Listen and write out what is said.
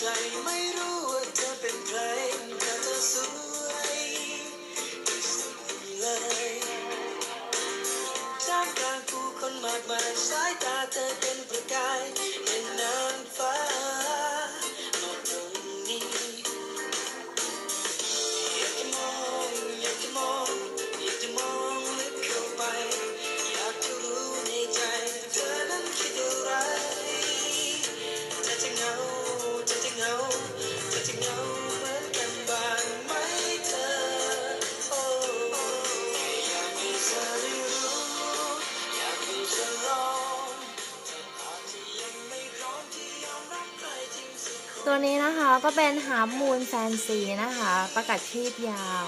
ไกลไม่รู้ว่าเธอเป็นใครแต่เธอสวยที่สุดเลยท่ามกลางผู้คนมากมายสายตาเธอเป็นประกาย ตัวนี้นะคะก็เป็นหามูนแฟนซีนะคะ ประกาศชีพยาว